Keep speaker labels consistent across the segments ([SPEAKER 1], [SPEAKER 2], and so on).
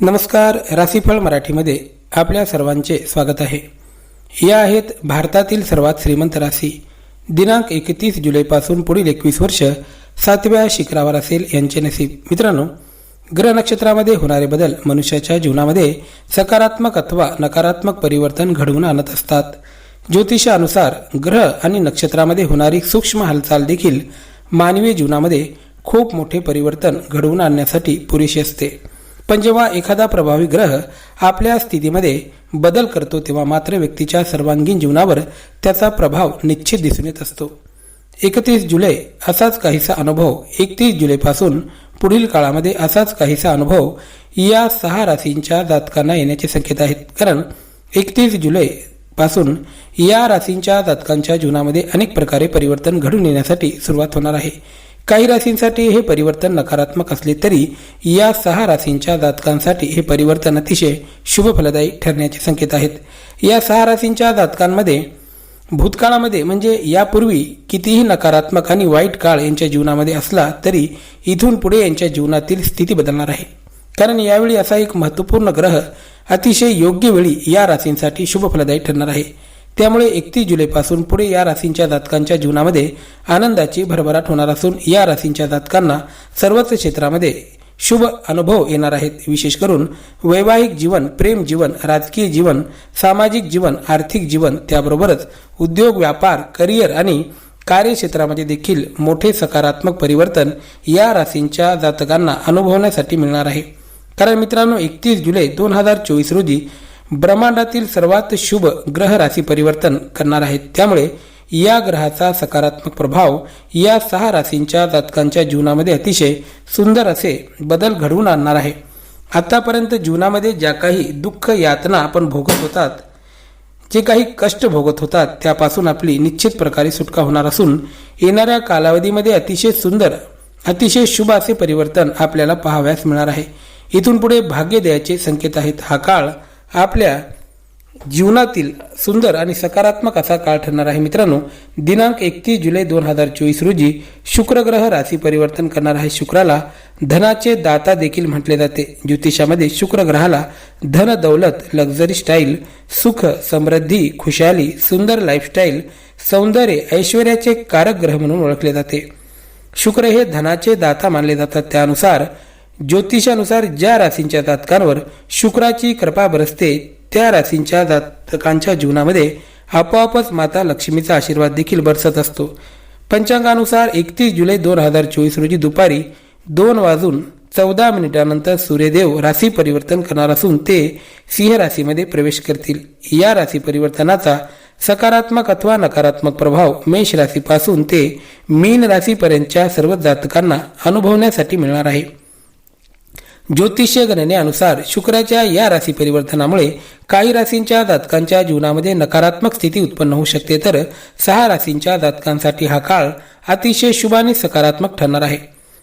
[SPEAKER 1] नमस्कार राशीफळ मराठीमध्ये आपल्या सर्वांचे स्वागत आहे. या आहेत भारतातील सर्वात श्रीमंत राशी. दिनांक एकतीस जुलैपासून पुढील एकवीस वर्ष सातव्या शिखरावर असेल यांचे नसीब. मित्रांनो ग्रह नक्षत्रामध्ये होणारे बदल मनुष्याच्या जीवनामध्ये सकारात्मक अथवा नकारात्मक परिवर्तन घडवून आणत असतात. ज्योतिषानुसार ग्रह आणि नक्षत्रामध्ये होणारी सूक्ष्म हालचाल देखील मानवी जीवनामध्ये खूप मोठे परिवर्तन घडवून आणण्यासाठी पुरेशी असते. पण जेव्हा एखादा प्रभावी ग्रह आपल्या स्थितीमध्ये बदल करतो तेव्हा मात्र व्यक्तीच्या सर्वांगीण जीवनावर त्याचा प्रभाव निश्चित दिसून येत असतो. एकतीस जुलै असाच काहीसा अनुभव एकतीस जुलैपासून पुढील काळामध्ये असाच काहीसा अनुभव या सहा राशींच्या जातकांना येण्याचे संकेत आहेत. कारण एकतीस जुलै पासून या राशींच्या जातकांच्या जीवनामध्ये अनेक प्रकारे परिवर्तन घडून येण्यासाठी सुरुवात होणार आहे. काही राशींसाठी हे परिवर्तन नकारात्मक असले तरी या सहा राशींच्या जातकांसाठी हे परिवर्तन अतिशय शुभ फलदायी ठरण्याचे संकेत आहेत. या सहा राशींच्या जातकांमध्ये भूतकाळामध्ये म्हणजे यापूर्वी कितीही नकारात्मक आणि वाईट काळ यांच्या जीवनामध्ये असला तरी इथून पुढे यांच्या जीवनातील स्थिती बदलणार आहे. कारण यावेळी असा एक महत्त्वपूर्ण ग्रह अतिशय योग्य वेळी या राशींसाठी शुभ फलदायी ठरणार आहे. त्यामुळे एकतीस जुलैपासून पुढे या राशींच्या जातकांच्या जीवनामध्ये आनंदाची भरभराट होणार असून या राशींच्या जातकांना सर्वच क्षेत्रामध्ये शुभ अनुभव येणार आहेत. विशेष करून वैवाहिक जीवन प्रेम जीवन राजकीय जीवन सामाजिक जीवन आर्थिक जीवन त्याबरोबरच उद्योग व्यापार करिअर आणि कार्यक्षेत्रामध्ये देखील मोठे सकारात्मक परिवर्तन या राशींच्या जातकांना अनुभवण्यासाठी मिळणार आहे. कारण मित्रांनो एकतीस जुलै दोन हजार चोवीस रोजी ब्रह्मांडातील सर्वात शुभ ग्रह राशी परिवर्तन करणार आहेत. त्यामुळे या ग्रहाचा सकारात्मक प्रभाव या सहा राशींच्या जातकांच्या जीवनामध्ये अतिशय सुंदर असे बदल घडवून आणणार आहे. आतापर्यंत जीवनामध्ये ज्या काही दुःख यातना आपण भोगत होतात जे काही कष्ट भोगत होतात त्यापासून आपली निश्चित प्रकारे सुटका होणार असून येणाऱ्या कालावधीमध्ये अतिशय सुंदर अतिशय शुभ असे परिवर्तन आपल्याला पाहाव्यास मिळणार आहे. इथून पुढे भाग्य द्यायचे संकेत आहेत. हा काळ आपल्या जीवनातील सुंदर आणि सकारात्मक असा काळ ठरणार आहे. मित्रांनो दिनांक एकतीस जुलै दोन हजार चोवीस रोजी शुक्र ग्रह राशी परिवर्तन करणार आहे. शुक्राला धनाचे दाता देखील म्हटले जाते. ज्योतिषामध्ये शुक्र ग्रहाला धन दौलत लक्झरी स्टाईल सुख समृद्धी खुशाली सुंदर लाईफस्टाईल सौंदर्य ऐश्वर्याचे कारक ग्रह म्हणून ओळखले जाते. शुक्र हे धनाचे दाता मानले जातात. त्यानुसार ज्योतिषानुसार ज्या राशींच्या जातकांवर शुक्राची कृपा बरसते त्या राशींच्या जातकांच्या जीवनामध्ये आपोआपच माता लक्ष्मीचा आशीर्वाद देखील बरसत असतो. पंचांगानुसार एकतीस जुलै दोन हजार चोवीस रोजी दुपारी दोन वाजून चौदा मिनिटानंतर सूर्यदेव राशी परिवर्तन करणार असून ते सिंह राशीमध्ये प्रवेश करतील. या राशी परिवर्तनाचा सकारात्मक अथवा नकारात्मक प्रभाव मेष राशीपासून ते मीन राशीपर्यंतच्या सर्व जातकांना अनुभवण्यासाठी मिळणार आहे. ज्योतिष्य गणनेनुसार शुक्राच्या या राशी परिवर्तनामुळे काही राशींच्या जातकांच्या जीवनामध्ये नकारात्मक स्थिती उत्पन्न होऊ शकते. तर सहा राशींच्या जातकांसाठी हा काळ अतिशय शुभ आणि सकारात्मक ठरणार आहे.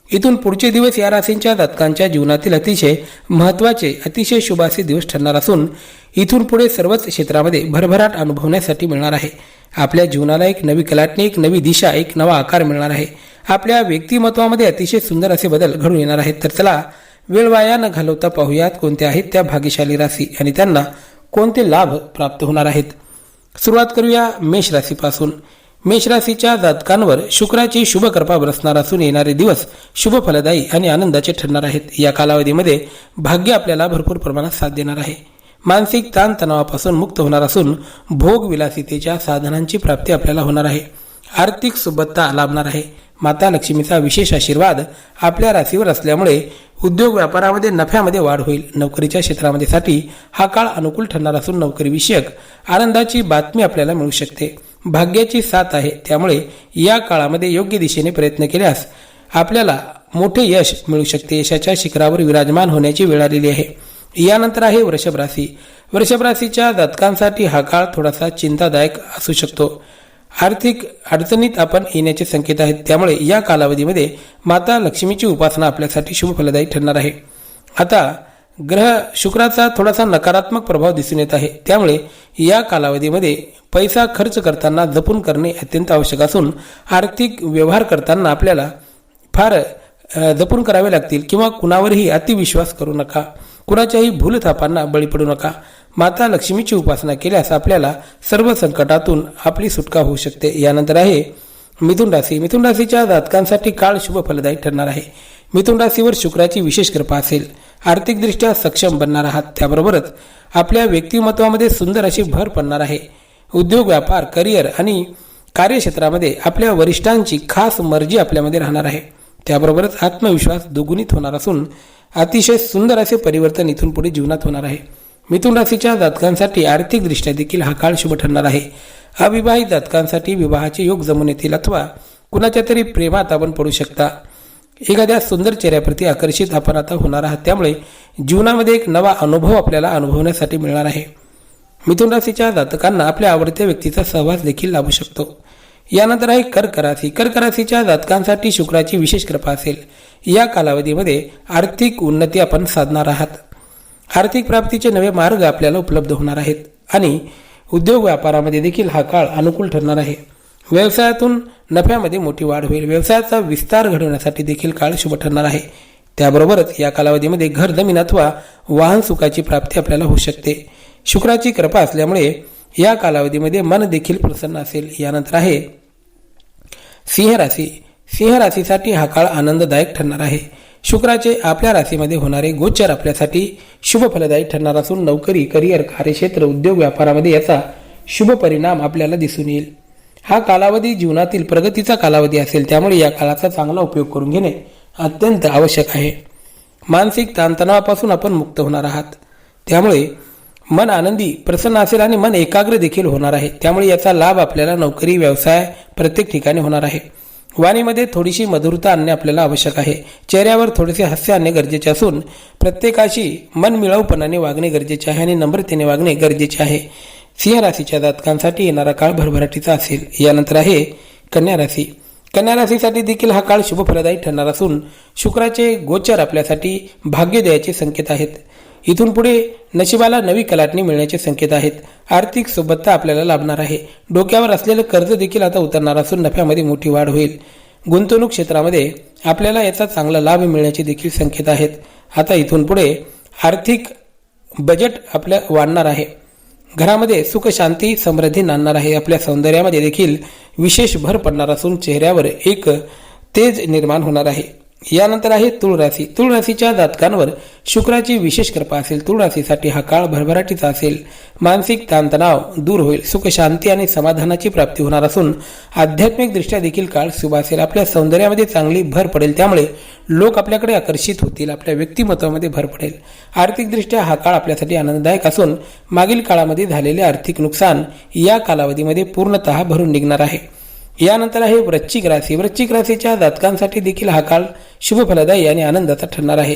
[SPEAKER 1] इथून पुढचे दिवस या राशींच्या जातकांच्या जीवनातील अतिशय महत्त्वाचे अतिशय शुभ दिवस ठरणार असून इथून पुढे सर्वच क्षेत्रामध्ये भरभराट अनुभवण्यासाठी मिळणार आहे. आपल्या जीवनाला एक नवी कलाटणी एक नवी दिशा एक नवा आकार मिळणार आहे. आपल्या व्यक्तिमत्वामध्ये अतिशय सुंदर असे बदल घडून येणार आहेत. तर चला वेळ वाया न घालवता पाहूयात कोणत्या आहेत त्या भाग्यशाली राशी आणि त्यांना कोणते लाभ प्राप्त होणार आहेत. सुरुवात करूया मेष राशीपासून. मेष राशीच्या जातकांवर शुक्राची शुभ कृपा बरसणार असून येणारे दिवस शुभ फलदायी आणि आनंदाचे ठरणार आहेत. या कालावधीमध्ये भाग्य आपल्याला भरपूर प्रमाणात साथ देणार आहे. मानसिक ताणतणावापासून मुक्त होणार असून भोग विलासितेच्या साधनांची प्राप्ती आपल्याला होणार आहे. आर्थिक सुबत्ता लाभणार आहे. माता लक्ष्मीचा विशेष आशीर्वाद आपल्या राशीवर असल्यामुळे उद्योग व्यापारामध्ये नफ्यामध्ये वाढ होईल. नोकरीच्या क्षेत्रामध्ये साठी हा काळ अनुकूल ठरणार असून नोकरीविषयक आनंदाची बातमी आपल्याला मिळू शकते. भाग्याची साथ आहे. त्यामुळे या काळामध्ये योग्य दिशेने प्रयत्न केल्यास आपल्याला मोठे यश मिळू शकते. यशाच्या शिखरावर विराजमान होण्याची वेळ आलेली आहे. यानंतर आहे वृषभ राशी. वृषभ राशीच्या जातकांसाठी हा काळ थोडासा चिंतादायक असू शकतो. आर्थिक अडचणीत आपण येण्याचे संकेत आहेत. त्यामुळे या कालावधीमध्ये माता लक्ष्मीची उपासना आपल्यासाठी शुभ फलदायी ठरणार आहे. आता ग्रह शुक्राचा थोडासा नकारात्मक प्रभाव दिसून येत आहे. त्यामुळे या कालावधीमध्ये पैसा खर्च करताना जपून करणे अत्यंत आवश्यक असून आर्थिक व्यवहार करताना आपल्याला फार जपून करावे लागतील किंवा कुणावरही अतिविश्वास करू नका. कुणाच्याही भूलथापांना बळी पडू नका. माता लक्ष्मीची उपासना केल्यास आपल्याला सर्व संकटातून आपली सुटका होऊ शकते. यानंतर आहे मिथुन राशी मिथुन राशीच्या जातकांसाठी काळ शुभ फलदायी ठरणार आहे. मिथुन राशीवर शुक्राची विशेष कृपा असेल. आर्थिकदृष्ट्या सक्षम बनणार आहात. त्याबरोबरच आपल्या व्यक्तिमत्वामध्ये सुंदर अशी भर पडणार आहे. उद्योग व्यापार करिअर आणि कार्यक्षेत्रामध्ये आपल्या वरिष्ठांची खास मर्जी आपल्यामध्ये राहणार आहे. त्याबरोबरच आत्मविश्वास दुगुणित होणार असून अतिशय सुंदर असे परिवर्तन इथून पुढे जीवनात होणार आहे. मिथुन राशीच्या जातकांसाठी आर्थिकदृष्ट्या देखील हा काळ शुभ ठरणार आहे. अविवाहित जातकांसाठी विवाहाचे योग जमून येतील अथवा कुणाच्या तरी प्रेमात आपण पडू शकता. एखाद्या सुंदर चेहऱ्याप्रती आकर्षित आपण आता होणार आहात. त्यामुळे जीवनामध्ये एक नवा अनुभव आपल्याला अनुभवण्यासाठी मिळणार आहे. मिथुन राशीच्या जातकांना आपल्या आवडत्या व्यक्तीचा सहवास देखील लाभू शकतो. यानंतर आहे कर्क राशी. कर्क राशीच्या जातकांसाठी शुक्राची विशेष कृपा असेल. या कालावधीमध्ये आर्थिक उन्नती आपण साधणार आहात. आर्थिक प्राप्तीचे नवे मार्ग आपल्याला उपलब्ध होणार आहेत आणि उद्योग व्यापारामध्ये देखील हा काळ अनुकूल ठरणार आहे. व्यवसायातून नफ्यामध्ये मोठी वाढ होईल. व्यवसायाचा विस्तार घडवण्यासाठी देखील काळ शुभ ठरणार आहे. त्याबरोबरच या कालावधीमध्ये घर जमीन अथवा वाहन सुखाची प्राप्ती आपल्याला होऊ शकते. शुक्राची कृपा असल्यामुळे या कालावधीमध्ये मन देखील प्रसन्न असेल. यानंतर आहे सिंह राशी. सिंह राशीसाठी हा काळ आनंददायक ठरणार आहे. शुक्राचे आपल्या राशीमध्ये होणारे गोचर आपल्यासाठी शुभ फलदायी ठरणार असून नोकरी करिअर कार्यक्षेत्र उद्योग व्यापारामध्ये याचा शुभ परिणाम आपल्याला दिसून येईल. हा कालावधी जीवनातील प्रगतीचा कालावधी असेल त्यामुळे या काळाचा चांगला उपयोग करून घेणे अत्यंत आवश्यक आहे. मानसिक ताणतणावापासून आपण मुक्त होणार आहात. त्यामुळे मन आनंदी प्रसन्न असेल आणि मन एकाग्र देखील होणार आहे. त्यामुळे याचा लाभ आपल्याला नोकरी व्यवसाय प्रत्येक ठिकाणी होणार आहे. वाणीमध्ये थोडीशी मधुरता आणणे आपल्याला आवश्यक आहे. चेहऱ्यावर थोडेसे हास्य आणणे गरजेचे असून प्रत्येकाशी मनमिळावपणाने वागणे गरजेचे आहे आणि नम्रतेने वागणे गरजेचे आहे. सिंह राशीच्या जातकांसाठी येणारा काळ भरभराटीचा असेल. यानंतर आहे कन्या राशी. कन्या राशीसाठी देखील हा काळ शुभफलदायी ठरणार असून शुक्राचे गोचर आपल्यासाठी भाग्य द्यायचे संकेत आहेत. इथून पुढे नशिबाला नवी कलाटणी मिळण्याचे संकेत आहेत. आर्थिक सुबत्ता आपल्याला लाभणार आहे. डोक्यावर असलेलं कर्ज देखील आता उतरणार असून नफ्यामध्ये मोठी वाढ होईल. गुंतवणूक क्षेत्रामध्ये आपल्याला याचा चांगला लाभ मिळण्याचे देखील संकेत आहेत. आता इथून पुढे आर्थिक बजेट आपल्या वाढणार आहे. घरामध्ये सुख शांती समृद्धी नांदणार आहे. आपल्या सौंदर्यामध्ये देखील विशेष भर पडणार असून चेहऱ्यावर एक तेज निर्माण होणार आहे. यानंतर आहे तुळ राशी तुळ राशीच्या जातकांवर शुक्राची विशेष कृपा असेल. तुळ राशीसाठी हा काळ भरभराटीचा असेल. मानसिक ताणतणाव दूर होईल. सुख शांती आणि समाधानाची प्राप्ती होणार असून आध्यात्मिकदृष्ट्या देखील काळ शुभ असेल. आपल्या सौंदर्यामध्ये चांगली भर पडेल. त्यामुळे लोक आपल्याकडे आकर्षित होतील. आपल्या व्यक्तिमत्वामध्ये भर पडेल. आर्थिकदृष्ट्या हा काळ आपल्यासाठी आनंददायक असून मागील काळामध्ये झालेले आर्थिक नुकसान या कालावधीमध्ये पूर्णतः भरून निघणार आहे. यानंतर आहे वृश्चिक राशी. वृश्चिक राशीच्या जातकांसाठी देखील हा काळ शुभफलदायी आणि आनंदाचा ठरणार आहे.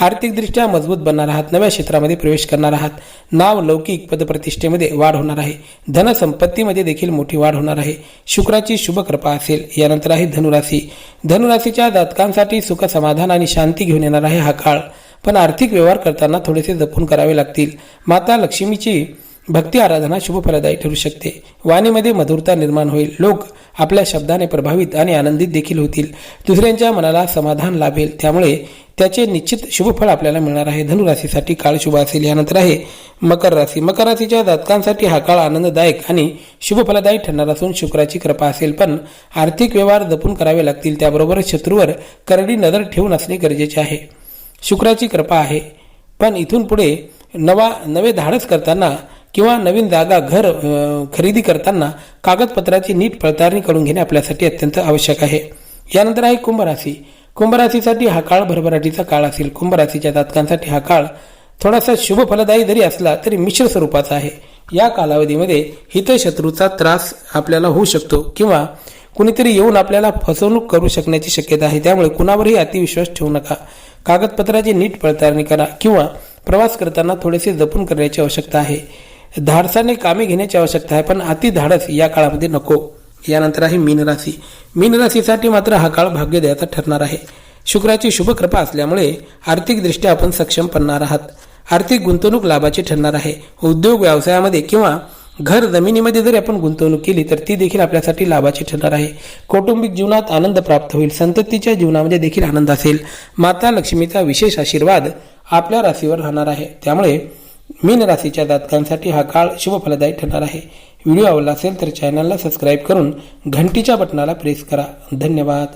[SPEAKER 1] आर्थिकदृष्ट्या मजबूत बनणार आहात. नव्या क्षेत्रामध्ये प्रवेश करणार आहात. नाव लौकिक पदप्रतिष्ठेमध्ये वाढ होणार आहे. धनसंपत्तीमध्ये देखील मोठी वाढ होणार आहे. शुक्राची शुभ कृपा असेल. यानंतर आहे धनुराशी. धनुराशीच्या जातकांसाठी सुख समाधान आणि शांती घेऊन येणार आहे हा काळ. पण आर्थिक व्यवहार करताना थोडेसे जपून करावे लागतील. माता लक्ष्मीची भक्ती आराधना शुभफलदायी ठरू शकते. वाणीमध्ये मधुरता निर्माण होईल. लोक आपल्या शब्दाने प्रभावित आणि आनंदित देखील होतील. दुसऱ्यांच्या मनाला समाधान लाभेल. त्यामुळे त्याचे निश्चित शुभफळ आपल्याला मिळणार आहे. धनुराशीसाठी काळ शुभ असेल. यानंतर आहे मकर राशी. मकर राशीच्या जातकांसाठी हा काळ आनंददायक आणि शुभफलदायी ठरणार असून शुक्राची कृपा असेल. पण आर्थिक व्यवहार जपून करावे लागतील. त्याबरोबर शत्रूवर करडी नजर ठेवून असणे गरजेचे आहे. शुक्राची कृपा आहे. पण इथून पुढे नवा नवे धाडस करताना किंवा नवीन जागा घर खरेदी करताना कागदपत्राची नीट पडताळणी करून घेणे आपल्यासाठी अत्यंत आवश्यक आहे. यानंतर आहे कुंभराशी. कुंभराशीसाठी हा काळ भरभराटीचा काळ असेल. कुंभराशीच्या जातकांसाठी हा काळ थोडासा शुभ फलदायी जरी असला तरी मिश्र स्वरूपाचा आहे. या कालावधीमध्ये हितशत्रूचा त्रास आपल्याला होऊ शकतो किंवा कुणीतरी येऊन आपल्याला फसवणूक करू शकण्याची शक्यता आहे. त्यामुळे कुणावरही अतिविश्वास ठेवू नका. कागदपत्राची नीट पडताळणी करा किंवा प्रवास करताना थोडेसे जपून करण्याची आवश्यकता आहे. धाडसाने कामे घेण्याची आवश्यकता आहे पण अति धाडस या काळामध्ये नको. यानंतर आहे मीन राशी. मीन राशीसाठी मात्र हा काळ भाग्य द्यायचा ठरणार आहे. शुक्राची शुभ कृपा असल्यामुळे आर्थिकदृष्ट्या आपण सक्षम बनणार आहात. आर्थिक गुंतवणूक लाभाची ठरणार आहे. उद्योग व्यवसायामध्ये किंवा घर जमिनीमध्ये जरी आपण गुंतवणूक केली तर ती देखील आपल्यासाठी लाभाची ठरणार आहे. कौटुंबिक जीवनात आनंद प्राप्त होईल. संततीच्या जीवनामध्ये देखील आनंद असेल. माता लक्ष्मीचा विशेष आशीर्वाद आपल्या राशीवर राहणार आहे. त्यामुळे मीन राशीच्या जातकांसाठी हा काळ शुभफलदायी ठरणार आहे. व्हिडिओ आवडला असेल तर चॅनलला सबस्क्राईब करून घंटीच्या बटनाला प्रेस करा. धन्यवाद.